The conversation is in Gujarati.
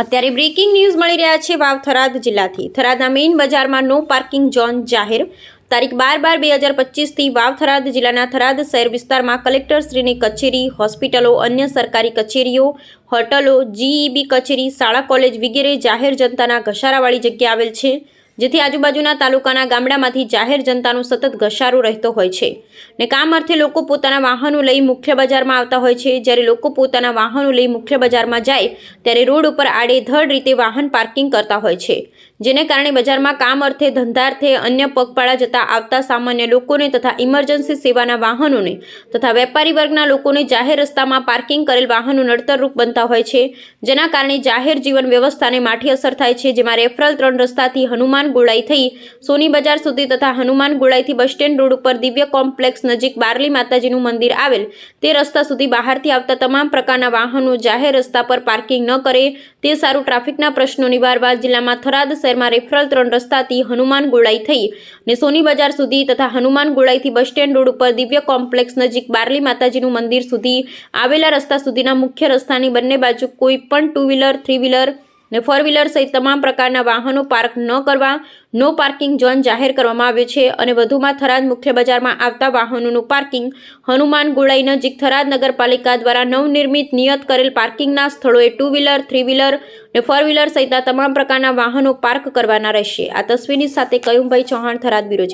અત્યારે બ્રેકિંગ ન્યૂઝ મળી રહ્યા છે વાવ થરાદ જિલ્લાથી. થરાદના મેઇન બજારમાં નો પાર્કિંગ ઝોન જાહેર. તારીખ બાર બાર બે હજાર પચીસથી વાવ થરાદ જિલ્લાના થરાદ શહેર વિસ્તારમાં કલેક્ટરશ્રીની કચેરી, હોસ્પિટલો, અન્ય સરકારી કચેરીઓ, હોટલો જીઈબી કચેરી, શાળા, કોલેજ વગેરે જાહેર જનતાના ઘસારાવાળી જગ્યા આવેલ છે. જેથી આજુબાજુના તાલુકાના ગામડામાંથી જાહેર જનતાનો સતત ઘસારો રહેતો હોય છે ને કામ અર્થે લોકો પોતાના વાહનો લઈ મુખ્ય બજારમાં આવતા હોય છે. જ્યારે લોકો પોતાના વાહનો લઈ મુખ્ય બજારમાં જાય, ત્યારે રોડ ઉપર આડેધડ રીતે વાહન પાર્કિંગ કરતા હોય છે, જેને કારણે બજારમાં કામ અર્થે ધંધાર્થે અન્ય પગપાળા જતા આવતા સામાન્ય લોકોને તથા ઇમરજન્સી સેવાના વાહનોને તથા વેપારી વર્ગના લોકોને જાહેર રસ્તામાં પાર્કિંગ કરેલ વાહનો નડતરરૂપ બનતા હોય છે, જેના કારણે જાહેર જીવન વ્યવસ્થાને માઠી અસર થાય છે. જેમાં રેફરલ ત્રણ રસ્તાથી હનુમાન ગોળાઈ થઈ. સોની બજાર સુધી તથા હનુમાન ગોળાઈથી બસ સ્ટેન્ડ રોડ ઉપર દિવ્ય કોમ્પ્લેક્સ નજીક બારલી માતાજીનું મંદિર આવેલ. તે રસ્તા સુધી બહારથી આવતા તમામ પ્રકારના વાહનો જાહેર રસ્તા પર પાર્કિંગ ન કરે. તે સારું ટ્રાફિકના પ્રશ્નો નિવારવા જિલ્લામાં થરાદ શહેરમાં રેફરલ ત્રણ રસ્તાથી હનુમાન ગોળાઈ થઈ ને સોની બજાર સુધી તથા હનુમાન ગોળાઈથી બસ સ્ટેન્ડ રોડ ઉપર દિવ્ય કોમ્પ્લેક્સ નજીક બારલી માતાજીનું મંદિર સુધી આવેલા રસ્તા સુધીના મુખ્ય રસ્તાની બંને બાજુ કોઈ પણ ટુ વ્હીલર, થ્રી વ્હીલર ને ફોર વ્હીલર સહિત તમામ પ્રકારના વાહનો પાર્ક ન કરવા નો પાર્કિંગ ઝોન જાહેર કરવામાં આવ્યો છે અને વધુમાં થરાદ મુખ્ય બજારમાં આવતા વાહનોનું પાર્કિંગ હનુમાન ગોળાઈ નજીક થરાદ નગરપાલિકા દ્વારા નવનિર્મિત નિયત કરેલ પાર્કિંગના સ્થળોએ ટુ વ્હીલર થ્રી વ્હીલર ને ફોર વ્હીલર સહિતના તમામ પ્રકારના વાહનો પાર્ક કરવાના રહેશે. આ તસવીરની સાથે કયુંભાઈ ચૌહાણ, થરાદ બ્યુરો